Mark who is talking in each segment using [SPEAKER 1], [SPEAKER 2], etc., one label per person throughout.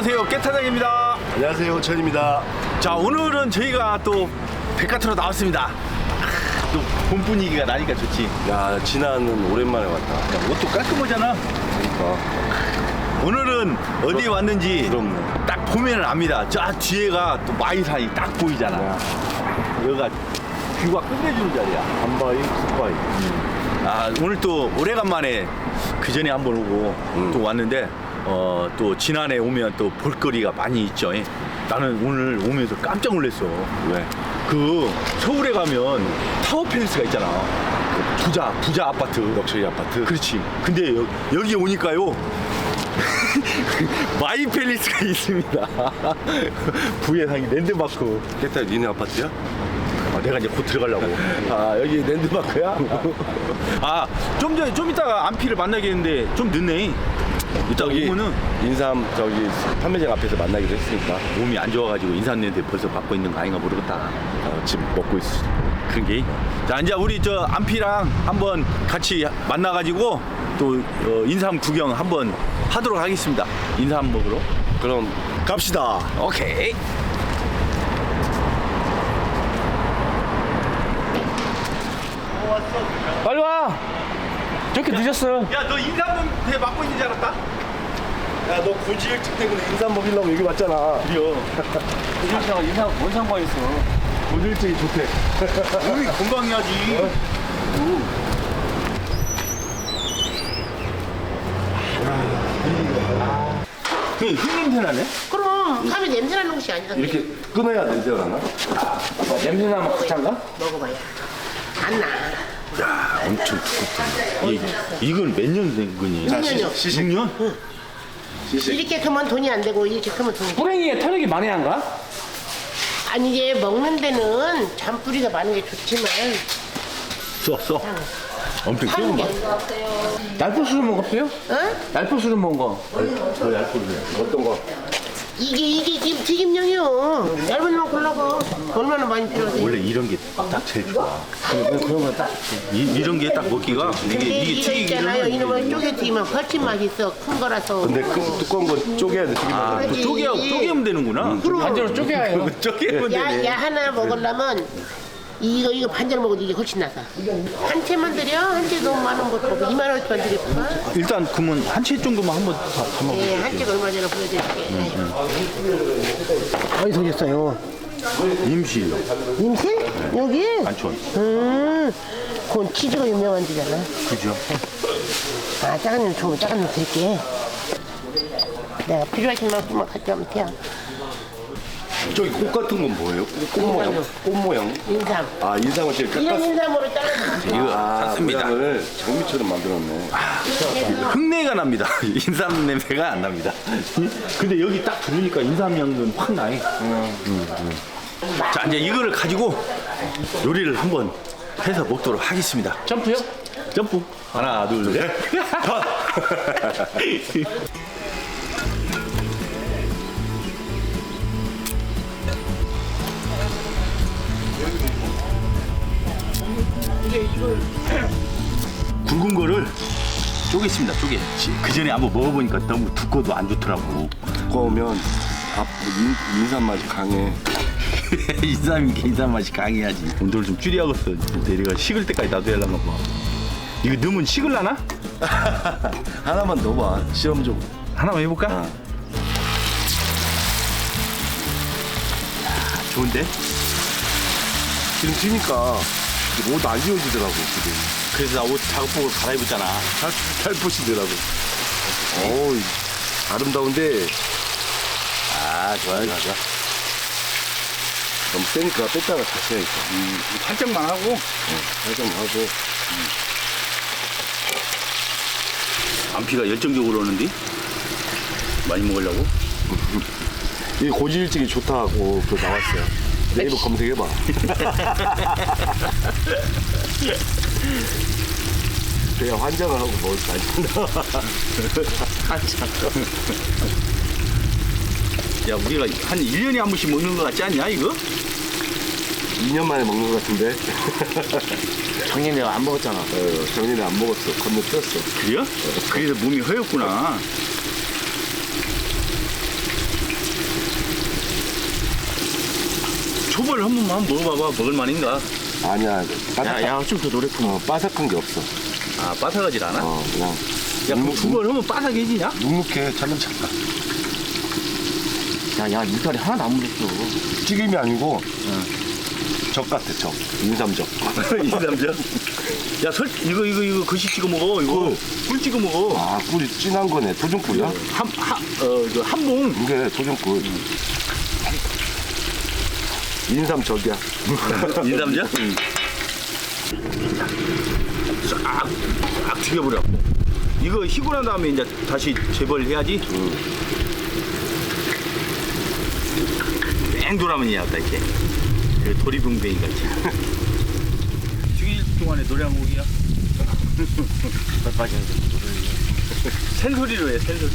[SPEAKER 1] 안녕하세요. 깨타장입니다.
[SPEAKER 2] 안녕하세요 천입니다.
[SPEAKER 1] 자 오늘은 저희가 또 백화트로 나왔습니다. 아, 또봄 분위기가 나니까 좋지.
[SPEAKER 2] 야 진아는 오랜만에 왔다.
[SPEAKER 1] 야, 옷도 깔끔하잖아.
[SPEAKER 2] 그러니까.
[SPEAKER 1] 오늘은 어디에 왔는지
[SPEAKER 2] 부럽네.
[SPEAKER 1] 딱 보면 압니다. 저 뒤에가 또 마이산이 딱 보이잖아. 여기가 뷰가 끝내주는 자리야.
[SPEAKER 2] 한바이 굿바이
[SPEAKER 1] 아 오늘 또 오래간만에 그 전에 한번 오고
[SPEAKER 2] 음.
[SPEAKER 1] 또 왔는데 어 또 지난해 오면 또 볼거리가 많이 있죠 예. 나는 오늘 오면서 깜짝 놀랐어
[SPEAKER 2] 왜?
[SPEAKER 1] 그 서울에 가면 타워 팰리스가 있잖아 그 부자 부자 아파트
[SPEAKER 2] 럭셔리 아파트
[SPEAKER 1] 그렇지 근데 여, 여기 오니까요 마이 팰리스가 있습니다 부예상이 랜드마크
[SPEAKER 2] 깨딸 니네 아파트야?
[SPEAKER 1] 아, 내가 이제 곧 들어가려고. 아, 여기 랜드마크야? 아, 좀 전에, 좀 이따가 안피를 만나겠는데 좀 늦네. 이따
[SPEAKER 2] 저기
[SPEAKER 1] 오면은
[SPEAKER 2] 인삼 저기 판매장 앞에서 만나기로 했으니까
[SPEAKER 1] 몸이 안 좋아가지고 인사했는데 벌써 받고 있는 거 아닌가 모르겠다.
[SPEAKER 2] 어, 지금 먹고 있어
[SPEAKER 1] 그런 게. 자, 이제 우리 저 안피랑 한번 같이 만나가지고 또 어, 인삼 구경 한번 하도록 하겠습니다. 인삼 먹으러.
[SPEAKER 2] 그럼 갑시다
[SPEAKER 1] 오케이.
[SPEAKER 3] 빨리 와! 저렇게 늦었어.
[SPEAKER 1] 야, 너 인삼 배 맡고 있는 줄 알았다?
[SPEAKER 2] 야 너 굳이 일찍 때문에 인삼 먹이려고 여기 왔잖아
[SPEAKER 1] 그래요.
[SPEAKER 3] 인상, 인상, 뭔 상관 있어?
[SPEAKER 2] 굳이 일찍이 좋대
[SPEAKER 1] 몸이 건강해야지. 그 흰냄새 나네?
[SPEAKER 4] 그럼 감이 냄새 나는 것이 아니야.
[SPEAKER 2] 이렇게 끊어야 냄새가 나나?
[SPEAKER 3] 냄새 나면 가짠가?
[SPEAKER 4] 먹어봐야 안 나.
[SPEAKER 1] 야, 엄청 두껍다. 이, 이건 몇 년 된 거니?
[SPEAKER 4] 자, 년이요.
[SPEAKER 2] 시식
[SPEAKER 1] 6년?
[SPEAKER 4] 이렇게 크면 돈이 안 되고 이렇게 크면 돈이. 돼.
[SPEAKER 3] 뿌랭이에 털력이 많이 안 가?
[SPEAKER 4] 아니 이게 먹는 데는 잔뿌리가 많은 게 좋지만
[SPEAKER 1] 써, 써. 엄청
[SPEAKER 4] 게
[SPEAKER 1] 뜨거운
[SPEAKER 3] 날포수를 먹었어요?
[SPEAKER 4] 어?
[SPEAKER 3] 날포수를 먹은 거.
[SPEAKER 2] 어떤 거?
[SPEAKER 4] 이게 이게 지금 튀김용이요. 얇은 놈 골라고 얼마나 많이 필요하세요?
[SPEAKER 1] 원래 이런 게 딱 제일 좋아.
[SPEAKER 3] 그런 거 딱.
[SPEAKER 1] 이, 이런 게 딱 먹기가 이게, 이게
[SPEAKER 4] 이거 있잖아요.
[SPEAKER 1] 튀기기는
[SPEAKER 4] 이놈을 쪼개 튀기면 훨씬 맛있어. 큰 거라서.
[SPEAKER 2] 근데 그 두꺼운 거 쪼개야 돼 튀김
[SPEAKER 1] 아, 또 쪼개, 쪼개면 되는구나.
[SPEAKER 3] 반대로 쪼개야 해요.
[SPEAKER 1] 쪼개면
[SPEAKER 4] 야,
[SPEAKER 1] 되네.
[SPEAKER 4] 야 하나 먹으려면 이거 이거 반절 먹어도 이게 훨씬 나서 한 채만 드려 한 채 너무 많은 것도 없고 2만 원만 드릴까?
[SPEAKER 1] 일단 그러면 한 채 정도만 한번 다, 다 먹어.
[SPEAKER 4] 네, 한 채가 얼마 전에 보여드릴게. 어디 생겼어요?
[SPEAKER 1] 임시요.
[SPEAKER 4] 임실? 여기?
[SPEAKER 1] 안촌.
[SPEAKER 4] 음, 그건 치즈가 유명한 데잖아.
[SPEAKER 1] 그죠?
[SPEAKER 4] 아, 작은 놈 주면 작은 놈 드릴게. 내가 필요하신 만큼만 가져가면 돼.
[SPEAKER 2] 저기 꽃 같은 건 뭐예요? 꽃 모양? 꽃 모양?
[SPEAKER 4] 인삼.
[SPEAKER 2] 아 인삼을 지금
[SPEAKER 4] 이런
[SPEAKER 2] 깎았어
[SPEAKER 4] 인삼으로 잘라서
[SPEAKER 1] 이거
[SPEAKER 2] 아
[SPEAKER 1] 샀습니다.
[SPEAKER 2] 모양을 장미처럼 만들었네
[SPEAKER 1] 흙내가 납니다. 인삼 냄새가 안 납니다. 근데 여기 딱 들으니까 인삼 향은 확 나요. 음, 자, 이제 이거를 가지고 요리를 한번 해서 먹도록 하겠습니다.
[SPEAKER 3] 점프요?
[SPEAKER 1] 점프. 하나, 둘, 셋. 컷. 굵은 거를 쪼개습니다. 쪼개. 그 전에 한번 먹어보니까 너무 두꺼도 안 좋더라고.
[SPEAKER 2] 두꺼우면 밥 인, 인삼 맛이 강해
[SPEAKER 1] 인삼이 인삼 맛이 강해야지. 온도를 좀 줄여야겠어. 대리가 식을 때까지 놔둬야 하나 봐. 이거 넣으면 식을라나?
[SPEAKER 2] 하나만 넣어봐 시험적으로
[SPEAKER 1] 하나만 해볼까?
[SPEAKER 2] 어.
[SPEAKER 1] 좋은데?
[SPEAKER 2] 지금 튀니까 옷 안 지워지더라고 지금
[SPEAKER 1] 그래서 나 옷 작업복을 갈아입었잖아.
[SPEAKER 2] 살, 살포시더라고 어우 아름다운데
[SPEAKER 1] 아, 좋아요, 좋아.
[SPEAKER 2] 너무 세니까 뺐다가 다시 해야겠다 음,
[SPEAKER 1] 살짝만 하고.
[SPEAKER 2] 살짝 하고
[SPEAKER 1] 안피가 열정적으로 오는데? 많이 먹으려고?
[SPEAKER 2] 이 고지일증이 좋다고 그 나왔어요 네이버 검색해봐 그냥 환장을 하고 먹을 거 아니야
[SPEAKER 1] 야, 우리가 한 1년에 한 번씩 먹는 거 같지 않냐, 이거?
[SPEAKER 2] 2년 만에 먹는 것 같은데
[SPEAKER 3] 작년에 내가 안 먹었잖아.
[SPEAKER 2] 어, 정리는 안 먹었어 건너뛰었어
[SPEAKER 1] 그래요? 그래서 몸이 허였구나. 초벌 한 번만 먹어봐봐 먹을 만인가?
[SPEAKER 2] 아니야. 바삭,
[SPEAKER 3] 야, 야, 좀 더 노래품.
[SPEAKER 2] 어, 바삭한 게 없어.
[SPEAKER 1] 아 바삭하질 않아?
[SPEAKER 2] 어, 그냥
[SPEAKER 1] 야 그럼 초벌 하면 바삭해지냐?
[SPEAKER 2] 눅눅해. 참은 작다.
[SPEAKER 3] 야, 야, 이살이 하나도 안 묻었어.
[SPEAKER 2] 튀김이 아니고 적 같아, 적. 인삼적.
[SPEAKER 1] 인삼적. 야 설, 이거 이거 이거 글씨 찍어 먹어 이거 꿀 찍어 먹어.
[SPEAKER 2] 아, 꿀이 진한 거네. 도전꿀이야?
[SPEAKER 1] 한 한 어 그 한봉.
[SPEAKER 2] 이게 도전꿀. 인삼 적이야.
[SPEAKER 1] 인삼적? 싹, 싹 튀겨버려. 이거 희고 난 다음에 이제 다시 재벌해야지. 뺑도라면이었다 이렇게. 그 도리붕뱅이 같이. 튀길 동안에 노래 한 곡이야. 샌소리로 해, 샌소리.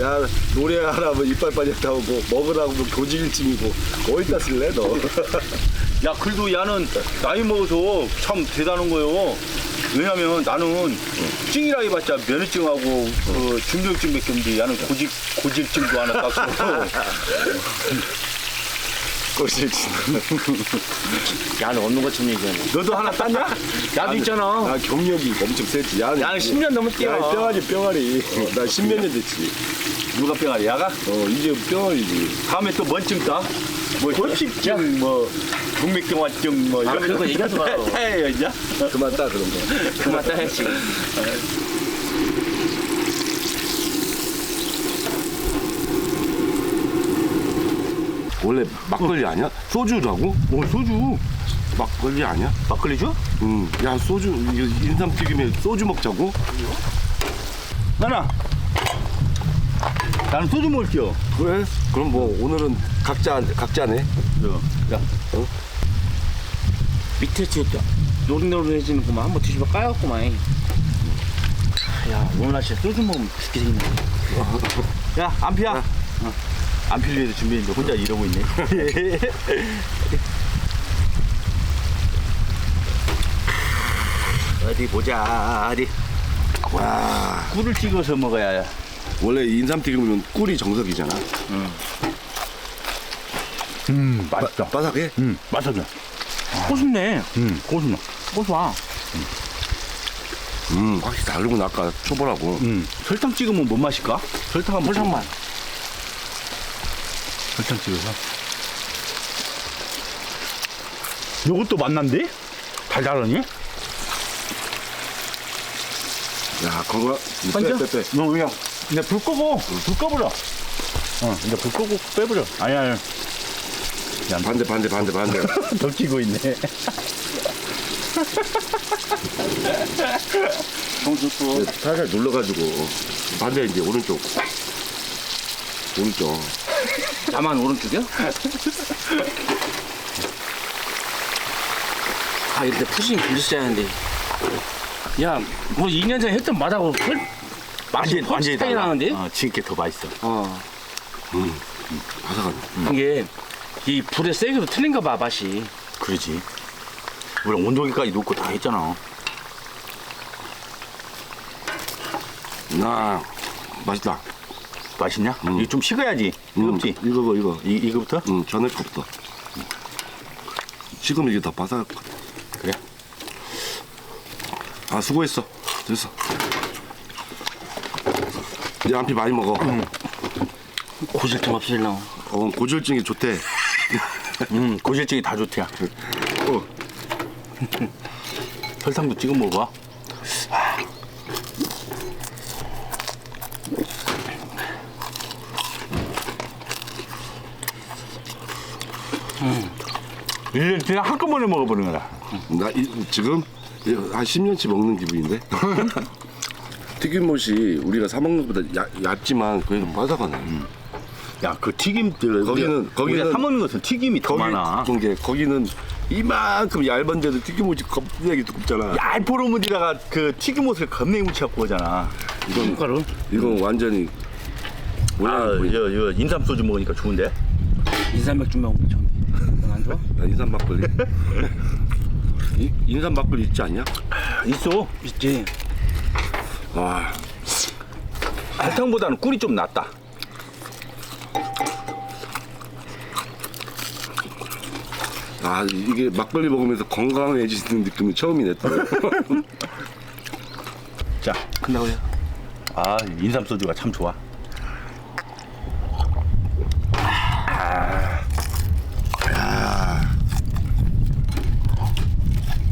[SPEAKER 2] 야, 노래하라면 이빨 빠졌다고 먹으라고 교직일증이고 어디다 쓸래, 너?
[SPEAKER 1] 야, 그래도 야는 나이 먹어서 참 대단한 거요. 왜냐면 나는 찡이라 해봤자 면허증하고 그 중병증밖에 없는데 야는 고직, 고질증도 하나 땄 고.
[SPEAKER 2] 꼬실증.
[SPEAKER 3] 야, 너 없는 것처럼 얘기하네.
[SPEAKER 1] 너도 하나 땄냐? 나도 있잖아.
[SPEAKER 2] 나 경력이 엄청 세지. 야,
[SPEAKER 1] 나는 10년 넘은
[SPEAKER 2] 야,
[SPEAKER 1] 뛰어.
[SPEAKER 2] 뿅아리, 뿅아리. 어, 나 10몇 년 됐지.
[SPEAKER 1] 누가 병아리? 야가?
[SPEAKER 2] 어, 이제 뿅아리지.
[SPEAKER 1] 다음에 또 뭔증 따? 뭐 혈식증, 뭐 동맥경화증 뭐
[SPEAKER 3] 아,
[SPEAKER 1] 이런
[SPEAKER 3] 그런 거 얘기하지 마.
[SPEAKER 1] 해야 이제.
[SPEAKER 2] 그만 따, 그런 거.
[SPEAKER 3] 그만 따야지.
[SPEAKER 2] 원래 막걸리 아니야? 소주라고?
[SPEAKER 1] 뭐 소주?
[SPEAKER 2] 막걸리 아니야?
[SPEAKER 1] 막걸리 줘?
[SPEAKER 2] 응. 야, 소주, 인삼튀김에 소주 먹자고?
[SPEAKER 1] 나나. 나는 소주 먹을게요.
[SPEAKER 2] 그래? 그럼 뭐, 오늘은 각자, 각자네.
[SPEAKER 1] 야,
[SPEAKER 3] 밑에 진짜 노릇노릇해지는구만. 한번 뒤집어 까였구만. 야, 오늘 날씨에 소주 먹으면 죽게 생겼네.
[SPEAKER 1] 야, 안 피야. 어. 안필 위해서 준비했는데 혼자 이러고 있네. 어디 보자, 어디.
[SPEAKER 2] 와.
[SPEAKER 1] 꿀을 찍어서 먹어야.
[SPEAKER 2] 원래 인삼튀김은 꿀이 정석이잖아.
[SPEAKER 1] 음, 맛있다.
[SPEAKER 2] 바삭해?
[SPEAKER 1] 음, 맛있어.
[SPEAKER 3] 고순네.
[SPEAKER 1] 음, 고소나.
[SPEAKER 3] 고소와.
[SPEAKER 2] 음, 확실히 다르구나. 아까 초보라고.
[SPEAKER 1] 음, 설탕 찍으면 뭔 맛일까? 설탕 한번
[SPEAKER 3] 설탕만.
[SPEAKER 1] 설탕 찍어서. 요것도 맛난데? 달달하니?
[SPEAKER 2] 야, 그거,
[SPEAKER 1] 완전?
[SPEAKER 2] 빼, 빼, 빼.
[SPEAKER 1] 너 그냥 이제 불 끄고 불 꺼버려. 어, 이제 불 끄고 빼버려. 아니 아니.
[SPEAKER 2] 반대, 반대, 반대, 반대.
[SPEAKER 1] 더 끼고 있네.
[SPEAKER 3] 정수도.
[SPEAKER 2] 살살 눌러가지고. 반대, 이제 오른쪽. 오른쪽.
[SPEAKER 3] 나만 오른쪽이야? 아, 이렇게 푸시면 부딪혀야 하는데. 야, 뭐 2년 전에 했던 맛하고 헐, 맛이 완전히 차이 나는데?
[SPEAKER 1] 어, 지금 더 맛있어.
[SPEAKER 3] 어.
[SPEAKER 2] 바삭하네.
[SPEAKER 3] 이게 이 불에 세게도 틀린가 봐, 맛이.
[SPEAKER 1] 그러지. 우리 온도계까지 놓고 다 했잖아.
[SPEAKER 2] 나, 맛있다.
[SPEAKER 1] 맛있냐?
[SPEAKER 2] 음.
[SPEAKER 1] 이거 좀 식어야지.
[SPEAKER 2] 음,
[SPEAKER 1] 뜨겁지?
[SPEAKER 2] 이거, 이거.
[SPEAKER 1] 이, 이거부터?
[SPEAKER 2] 응, 전에 거부터. 지금 이게 더 바삭.
[SPEAKER 1] 그래.
[SPEAKER 2] 아, 수고했어. 됐어. 이제 안피 많이 먹어.
[SPEAKER 3] 고질틈 없으려고.
[SPEAKER 2] 어, 고지혈증이 좋대.
[SPEAKER 1] 음, 고질증이 다 좋대야.
[SPEAKER 2] 어,
[SPEAKER 1] 설탕도 찍어 먹어봐. 이제 그냥 한꺼번에 먹어보는 거다.
[SPEAKER 2] 나 이, 지금 한 10년치 먹는 기분인데. 튀김옷이 우리가 사 먹는 것보다 얇, 얇지만 그래도 바삭하네.
[SPEAKER 1] 야, 그 튀김들
[SPEAKER 2] 거기는- 거기는-
[SPEAKER 1] 우리가 사 먹는 것은 튀김이 더
[SPEAKER 2] 거기
[SPEAKER 1] 많아.
[SPEAKER 2] 두꺼운 게 거기는 이만큼 얇은데도 튀김옷이 겁나게 두껍잖아.
[SPEAKER 1] 얄포로무지다가 그 튀김옷을 겁내게 묻혀갖고 오잖아.
[SPEAKER 2] 이건 이건 완전히
[SPEAKER 1] 아, 이거, 이거 인삼 소주 먹으니까 좋은데?
[SPEAKER 3] 인삼 맥주 먹으면 좀. 넌 안 좋아?
[SPEAKER 2] 나 인삼 막걸리. 이, 인삼 막걸리 있지 않냐?
[SPEAKER 1] 있어.
[SPEAKER 3] 있지.
[SPEAKER 2] 와,
[SPEAKER 1] 설탕보다는 꿀이 좀 낫다.
[SPEAKER 2] 아 이게 막걸리 먹으면서 건강해지는 느낌이 처음이네 또.
[SPEAKER 1] 자,
[SPEAKER 3] 끝나고요.
[SPEAKER 1] 아 인삼 소주가 참 좋아.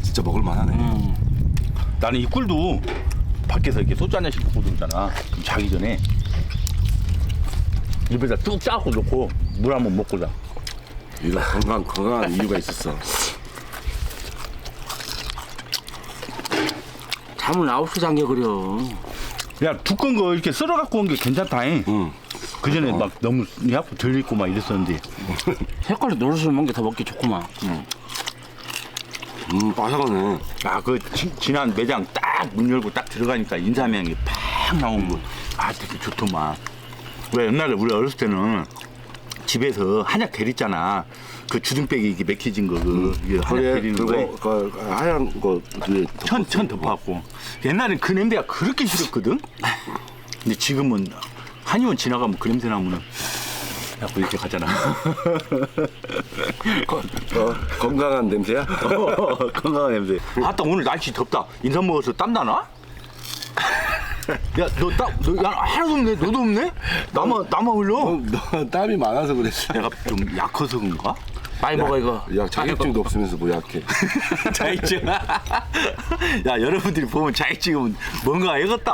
[SPEAKER 2] 진짜 먹을만하네.
[SPEAKER 1] 나는 이 꿀도 밖에서 이렇게 소주 한 잔씩 먹고 들잖아. 자기 전에 입에다 뚝 짜고 놓고 물 한 번 먹고 자.
[SPEAKER 2] 이거 건강 건강한 이유가 있었어.
[SPEAKER 3] 잠을 9시 잠겨 그려.
[SPEAKER 1] 야 두꺼운 거 이렇게 썰어 갖고 온 게 괜찮다잉.
[SPEAKER 2] 응.
[SPEAKER 1] 그 전에 막 너무 덜 익고 막 이랬었는데.
[SPEAKER 3] 색깔이 노릇을 먹는 게 더 먹기 좋구만.
[SPEAKER 2] 음 바삭하네.
[SPEAKER 1] 아 그 지난 매장 딱 문 열고 딱 들어가니까 인삼향이 팍 나온 거. 아 되게 좋더만. 왜 옛날에 우리 어렸을 때는 집에서 한약 대리잖아. 그 주둥백이 이게 맥혀진 거, 그 이게 한약
[SPEAKER 2] 그래
[SPEAKER 1] 대리는 거에
[SPEAKER 2] 그거 그 하얀 거 위에
[SPEAKER 1] 천, 천 덮어갖고. 옛날엔 그 냄새가 그렇게 싫었거든? 근데 지금은 한의원 지나가면 그 냄새 나면은 자꾸 이렇게 가잖아.
[SPEAKER 2] 어, 건강한 냄새야?
[SPEAKER 1] 어, 건강한 냄새. 아따 오늘 날씨 덥다. 인삼 먹어서 땀 나나? 야, 너 땀, 너, 야, 하나도 없네. 너도 없네? 나만, 나만 흘러?
[SPEAKER 2] 어, 너 땀이 많아서 그랬어.
[SPEAKER 1] 내가 좀 약해서 그런가?
[SPEAKER 3] 빨리 먹어 이거.
[SPEAKER 2] 야 자격증도 없으면서 뭐 약해.
[SPEAKER 1] 자격증. 야, 여러분들이 보면 자격증은 뭔가 알겠다.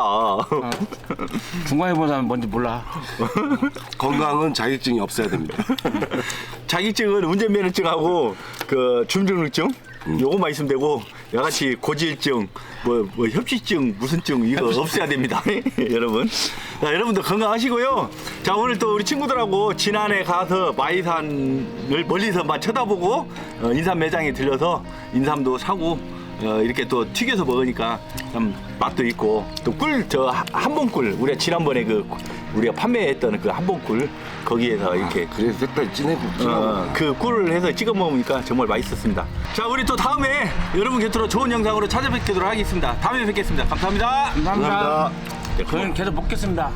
[SPEAKER 3] 중간에 본 사람 뭔지 몰라.
[SPEAKER 2] 건강은 자격증이 없어야 됩니다.
[SPEAKER 1] 자격증은 운전면허증하고 그 중증증 요거만 있으면 되고 여같이 고지혈증 뭐, 뭐 협시증 무슨 증 이거 없애야 됩니다. 여러분. 자 여러분들 건강하시고요. 자 오늘 또 우리 친구들하고 지난해 가서 마이산을 멀리서만 쳐다보고 어, 인삼 매장에 들려서 인삼도 사고 어, 이렇게 또 튀겨서 먹으니까 참 맛도 있고 또 꿀 저 한봉꿀 우리가 지난번에 그 우리가 판매했던 그 한봉꿀 거기에서 이렇게
[SPEAKER 2] 그래서 색깔이 진해 진하고.
[SPEAKER 1] 어, 그 꿀을 해서 찍어 먹으니까 정말 맛있었습니다. 자, 우리 또 다음에 여러분 곁으로 좋은 영상으로 찾아뵙도록 하겠습니다. 다음에 뵙겠습니다. 감사합니다.
[SPEAKER 3] 감사합니다.
[SPEAKER 1] 네,
[SPEAKER 3] 저는 계속 먹겠습니다.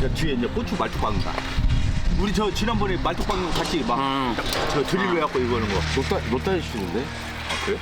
[SPEAKER 1] 자, 뒤에 이제 고추 말뚝 박는다. 우리 저 지난번에 말뚝 박는 거 같이 막
[SPEAKER 3] 음.
[SPEAKER 1] 저 드릴로 해갖고 이거 하는 거.
[SPEAKER 2] 노따 노따 주시는데?
[SPEAKER 1] 아, 그래?